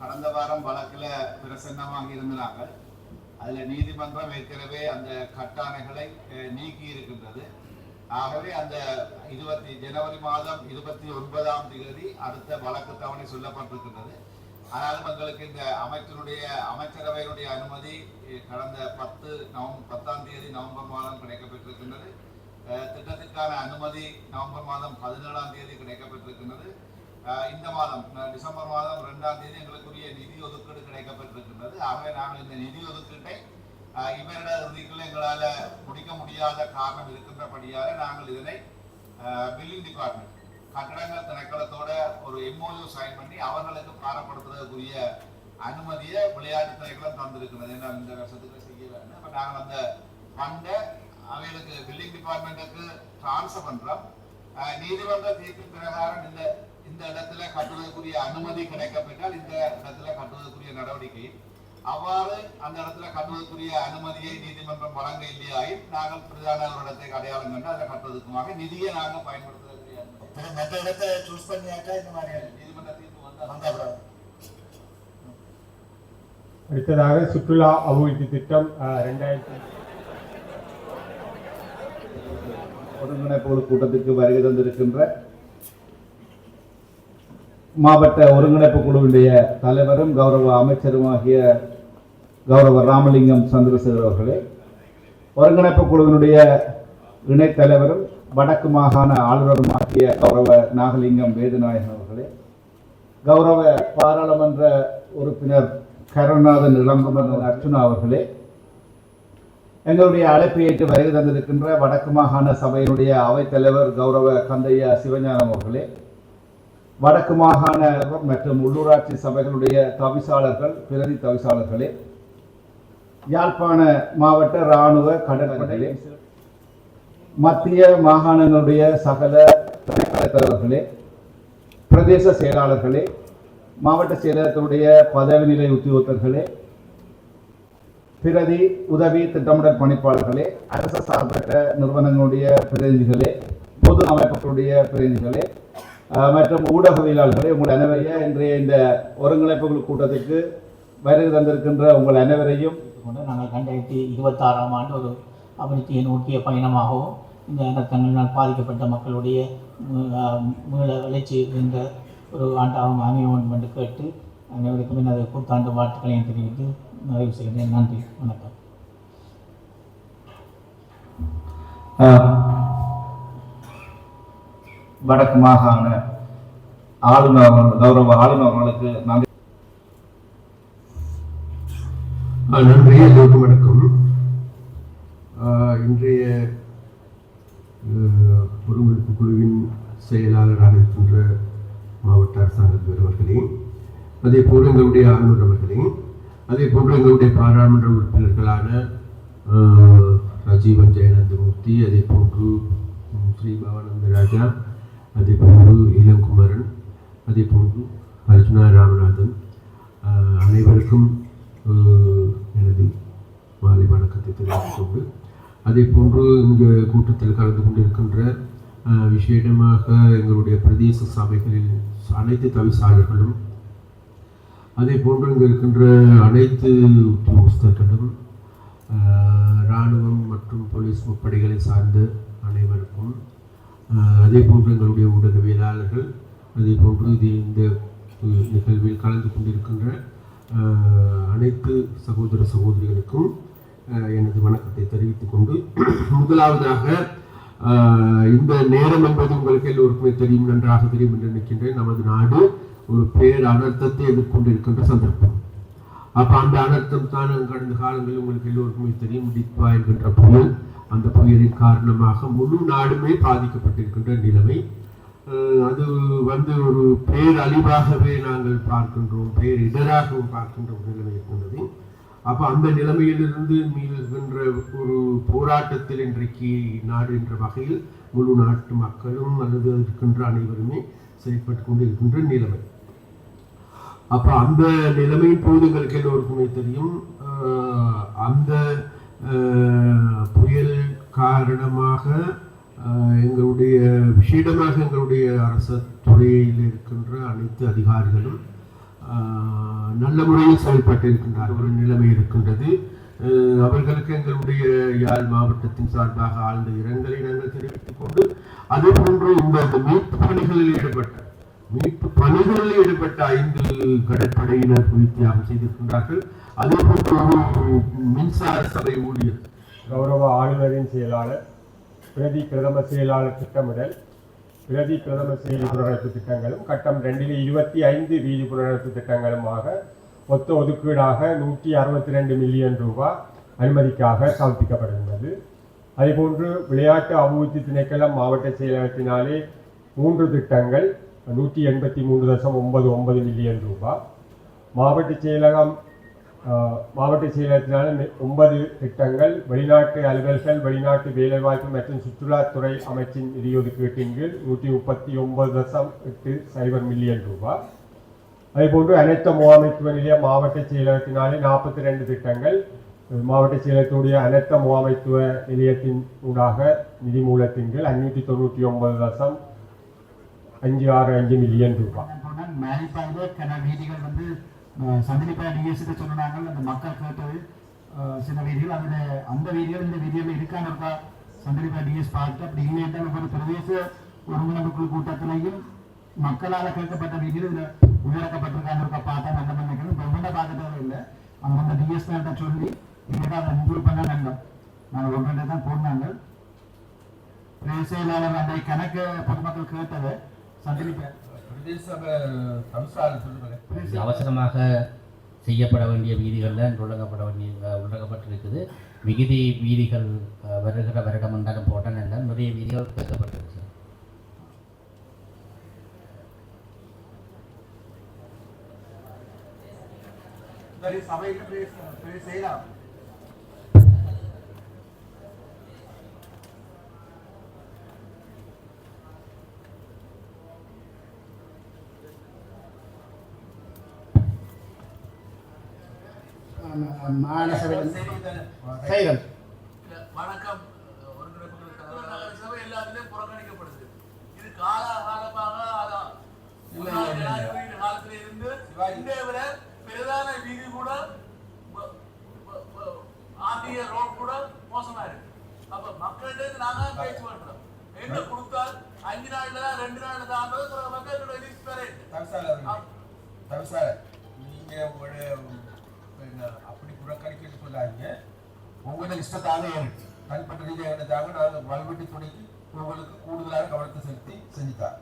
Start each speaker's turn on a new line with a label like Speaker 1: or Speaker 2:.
Speaker 1: கடந்த வாரம் வழக்கில் பிரசன்னமாக இருந்தாங்க அதில் நீதிமன்றம் ஏற்கனவே அந்த கட்டாணைகளை நீக்கி இருக்கின்றது ஆகவே அந்த இருபத்தி ஜனவரி மாதம் இருபத்தி ஒன்பதாம் தேதி அடுத்த வழக்கு தவணை சொல்லப்பட்டிருக்கின்றது. ஆனாலும் எங்களுக்கு இந்த அமைச்சருடைய அமைச்சரவையினுடைய அனுமதி கடந்த பத்து நவம்பர் பத்தாம் தேதி நவம்பர் மாதம் கிடைக்கப்பட்டிருக்கின்றது திட்டத்திற்கான அனுமதி நவம்பர் மாதம் பதினேழாம் தேதி கிடைக்கப்பட்டிருக்கின்றது இந்த மாதம் டிசம்பர் மாதம் ரெண்டாம் தேதி எங்களுக்குரிய நிதி ஒதுக்கீடு கிடைக்கப்பட்டிருக்கின்றது. ஆகவே நாங்கள் இந்த நிதி ஒதுக்கீட்டை இவரிட இறுதிக்குள்ள எங்களால் முடிக்க முடியாத காரணம் இருக்கின்றபடியால் நாங்கள் இதனை பில்லிங் டிபார்ட்மெண்ட் கட்டடங்கள் திணைக்களத்தோட ஒரு எம்ஓயு சைன் பண்ணி அவர்களுக்கு பாரப்படுத்துறதுக்குரிய அனுமதியை விளையாட்டு திணைக்களம் தந்திருக்கிறது. ஏன்னா இந்த வருஷத்துக்கு செய்ய வேண்டும் அப்போ நாங்கள் அந்த ஃபண்டை அவைகளுக்கு பில்லிங் டிபார்ட்மெண்ட்டுக்கு டிரான்ஸ்ஃபர் பண்ணுறோம் நீதிமன்ற தீர்ப்பின் பிரகாரம் இந்த இந்த இடத்துல கட்டுவதற்குரிய அனுமதி கிடைக்கப்பட்டால் இந்த இடத்துல கட்டுவதற்குரிய நடவடிக்கை. அவ்வாறு அந்த இடத்துல கட்டுவதற்குரிய அனுமதியை நீதிமன்றம் வழங்க இல்லையாயின் நாங்கள் பிரதான ஒரு இடத்தை அடையாளம் கண்டு அதை கட்டுவதற்குமாக நிதியை நாங்கள் பயன்படுத்துவதற்குரிய
Speaker 2: மற்ற இடத்தை சூஸ் இந்த மாதிரி
Speaker 1: நீதிமன்ற தீர்ப்பு வந்து
Speaker 2: வந்தா அப்புறம்
Speaker 3: அடுத்ததாக சுற்றுலா அபிவிருத்தி திட்டம் அஹ், ரெண்டாயிரத்தி
Speaker 1: ஒருங்கிணைப்பு கூட்டத்திற்கு வருகை தந்திருக்கின்ற மாவட்ட ஒருங்கிணைப்பு குழுவினுடைய தலைவரும் கௌரவ அமைச்சருமாகிய கௌரவ ராமலிங்கம் சந்திரசேகர் அவர்களே ஒருங்கிணைப்பு குழுவினுடைய இணைத்தலைவரும் வடக்கு மாகாண ஆளுநருமாகிய கௌரவ நாகலிங்கம் வேதுநாயகன் அவர்களே கௌரவ பாராளுமன்ற உறுப்பினர் கருணாதன் இளங்குமரன் அர்ச்சுனா அவர்களே எங்களுடைய அழைப்பை ஏற்று வருகை தந்திருக்கின்ற வடக்கு மாகாண சபையினுடைய அவைத்தலைவர் கௌரவ கந்தையா சிவஞானம் அவர்களே வடக்கு மாகாண மற்றும் உள்ளூராட்சி சபைகளுடைய தவிசாளர்கள் பிரதி தவிசாளர்களே யாழ்ப்பாண மாவட்ட இராணுவ கடற்படையிலே மத்திய மாகாணங்களுடைய சகல தலைவர்களே பிரதேச செயலாளர்களே மாவட்ட செயலகத்தினுடைய பதவி நிலை உத்தியோகத்தர்களே பிரதி உதவி திட்டமிடல் பணிப்பாளர்களே அரசு சார்பற்ற நிறுவனங்களுடைய பிரதிநிதிகளே பொது அமைப்புகளுடைய பிரதிநிதிகளே மற்றும் ஊடகவியலாளர்களே உங்கள் அனைவரையும் இன்றைய இந்த ஒருங்கிணைப்பு குழு கூட்டத்திற்கு வருகை தந்திருக்கின்ற உங்கள் அனைவரையும்
Speaker 4: கொண்டு நாங்கள் ரெண்டாயிரத்தி இருபத்தாறாம் ஆண்டு ஒரு அபிவிருத்தியை நோக்கிய பயணமாகவும் இந்த அரசாங்கங்களால் பாதிக்கப்பட்ட மக்களுடைய மீள வளர்ச்சி என்ற ஒரு ஆண்டாகவும் அமைய வேண்டும் என்று கேட்டு அனைவருக்கும் எனது புத்தாண்டு வாழ்த்துக்களையும் தெரிவித்து நிறைவு செய்கிறேன். நன்றி. வணக்கம்.
Speaker 1: வடக்கு மாகாண ஆளுநர் அவர்கள், கௌரவ ஆளுநர் அவர்களுக்கு நன்றி
Speaker 5: நன்றி எல்லோருக்கும் வணக்கம். இன்றைய ஒருங்கிணைப்பு குழுவின் செயலாளராக இருக்கின்ற மாவட்ட அரசாங்கத்தினர் அவர்களே அதே போல் எங்களுடைய ஆளுநர் அவர்களே அதே போன்று எங்களுடைய பாராளுமன்ற உறுப்பினர்களான ஆஹ், ராஜீவன் ஜெயநந்தமூர்த்தி அதே போன்று ஸ்ரீ பவானந்த ராஜா அதே போன்று இளங்குமரன் அதே போன்று அர்ஜுனா ராமநாதன். அனைவருக்கும் எனது மாலை வணக்கத்தை தெரிவித்துக் கொண்டு அதே போன்று இந்த கூட்டத்தில் கலந்து கொண்டிருக்கின்ற விசேடமாக எங்களுடைய பிரதேச சபைகளில் அனைத்து தவிசாளர்களும் அதே போன்று இங்கே இருக்கின்ற அனைத்து உத்தியோகஸ்தர்களும் இராணுவம் மற்றும் போலீஸ் முப்படைகளை சார்ந்த அனைவருக்கும் அதே போன்று எங்களுடைய ஊடகவியலாளர்கள் அதே போன்று இது இந்த நிகழ்வில் கலந்து கொண்டிருக்கின்ற அனைத்து சகோதர சகோதரிகளுக்கும் எனது வணக்கத்தை தெரிவித்துக் கொண்டு முதலாவதாக இந்த நேரம் என்பது உங்களுக்கு எல்லோருக்குமே தெரியும் நன்றாக தெரியும் என்று நினைக்கின்றேன். நமது நாடு ஒரு பேர் அனர்த்தத்தை எதிர்கொண்டிருக்கின்ற சந்தர்ப்பம். அப்ப அந்த அனர்த்தம் தான் கடந்த காலங்களில் உங்களுக்கு எல்லோருக்குமே தெரியும் டித்வா என்கின்ற புயல் அந்த புயலின் காரணமாக முழு நாடுமே பாதிக்கப்பட்டிருக்கின்ற நிலைமை. அது வந்து ஒரு பேரழிவாகவே நாங்கள் பார்க்கின்றோம் பேரிடராகவும் பார்க்கின்ற ஒரு நிலைமை இருக்கின்றது அப்போ அந்த நிலைமையிலிருந்து மீள்கின்ற ஒரு போராட்டத்தில் இன்றைக்கு நாடு என்ற வகையில் முழு நாட்டு மக்களும் அல்லது இருக்கின்ற அனைவருமே செயல்பட்டு கொண்டிருக்கின்ற நிலைமை. அப்போ அந்த நிலைமையின் பொழுதுகளுக்கு எல்லோருக்குமே தெரியும். ஆஹ் அந்த ஆஹ் புயல் காரணமாக ஆஹ் எங்களுடைய விஷேடமாக எங்களுடைய அரச துறையில் இருக்கின்ற அனைத்து அதிகாரிகளும் ஆஹ், நல்ல முறையில் செயல்பட்டு இருக்கின்றார் ஒரு நிலைமை இருக்கின்றது. அவர்களுக்கு எங்களுடைய யாழ் மாவட்டத்தின் சார்பாக ஆழ்ந்த இரங்கலை நாங்கள் தெரிவித்துக் கொண்டு அதே போன்று இந்த மீட்பு பணிகளில் ஈடுபட்ட மீட்பு பணிகளில் ஈடுபட்ட ஐந்து கடற்படையினர் போய் தியாகம் செய்திருக்கின்றார்கள். அதே போன்று ஒரு மின்சார சபை ஊழியர்
Speaker 3: கௌரவ ஆளுநரின் செயலாளர் பிரதி பிரதம செயலாளர் திட்டமிடல் பிரதி பிரதம செயலி புனரமைப்பு திட்டங்களும் கட்டம் ரெண்டில் இருபத்தி ஐந்து வீதி புனரமைப்பு திட்டங்களுமாக மொத்த ஒதுக்கீடாக நூற்றி அறுபத்தி ரெண்டு மில்லியன் ரூபாய் அனுமதிக்காக சமர்ப்பிக்கப்படுகின்றது. அதேபோன்று விளையாட்டு அபிவிருத்தி திணைக்களம் மாவட்ட செயலகத்தினாலே மூன்று திட்டங்கள் நூற்றி எண்பத்தி மூன்று தசம் ஒன்பது ஒன்பது மில்லியன் ரூபாய் மாவட்ட செயலகம் மாவட்ட செயலகத்தினால் ஒன்பது திட்டங்கள் வெளிநாட்டு அலுவல்கள் வெளிநாட்டு வேலைவாய்ப்பு மற்றும் சுற்றுலாத்துறை அமைச்சின் நிதி ஒதுக்கீட்டின் கீழ் நூற்றி முப்பத்தி ஒன்பது தசம் எட்டு சைபர் மில்லியன் ரூபாய் அதேபோன்று அனைத்து முகாமைத்துவ நிலைய மாவட்ட செயலகத்தினாலே நாற்பத்தி ரெண்டு திட்டங்கள். மாவட்ட செயலகத்துடைய அனைத்த முகாமைத்துவ நிலையத்தின் ஊடாக நிதி மூலத்தின் கீழ் அஞ்சூற்றி தொண்ணூற்றி ஒன்பது தசம் அஞ்சு ஆறு அஞ்சு மில்லியன் ரூபாய்
Speaker 2: போனால் மேல்பாய்வு கன வீதிகள் வந்து அஹ், சந்திரிப்பா டிஎஸ்க்கு சொன்னாங்க அந்த மக்கள் கேட்டது அஹ், சில வீதிகள் அதுல அந்த வீதிகள் இந்த வீதிகள் இருக்கான்னு இருக்கா சந்திரிப்பா டிஎஸ் பார்த்து அப்படி இல்லை ஒரு பிரதேச ஒருங்கிணைப்பு கூட்டத்திலையும் மக்களால் கேட்கப்பட்ட வீதியில் இதுல உள்ளடக்கப்பட்டிருக்கான்னு இருக்கா பார்த்தா நல்ல நினைக்கிறேன். கவர்மெண்ட்டை பார்க்க தேவையில்லை அந்தந்த டிஎஸ் கிட்ட சொல்லி இங்கே அதை இம்ப்ரூவ் பண்ண வேண்டும். நாங்கள் ஒன்றை தான் போனாங்க. பிரதேச செயலாளர் அந்த கணக்கு பொதுமக்கள் கேட்டதை
Speaker 6: அவசரமாக செய்யப்பட வேண்டிய வீதிகளில் உள்ளடக்கப்பட வேண்டிய உள்ளடக்கப்பட்டிருக்குது மிகுதி வீதிகள் வருகிற வருடம் என்றாலும் போட்டால் நல்ல நிறைய வீதிகள் கேட்கப்பட்டிருக்கு சார்.
Speaker 2: சபையில் செய்யலாம்
Speaker 7: காலத்துல இருந்து இன்றைய விட பிரதான வீதி கூட ஆர்டிஏ ரோட் கூட மோசமா இருக்கு அப்ப மக்கள்கிட்ட இருந்து நாங்க பேச்சு பண்றோம். என்ன கொடுத்தால் அஞ்சு நாள்ல தான் ரெண்டு நாள்ல தான்
Speaker 1: நீங்க பண்ணாதீங்க சொல்லாதீங்க உங்களோட இஷ்டத்தாலே இருக்கு. தனிப்பட்ட ரீதியாக எடுத்தாங்க நாங்கள் வல்வெட்டி துணைக்கு உங்களுக்கு கூடுதலாக கவனத்தை செலுத்தி செஞ்சுட்டார்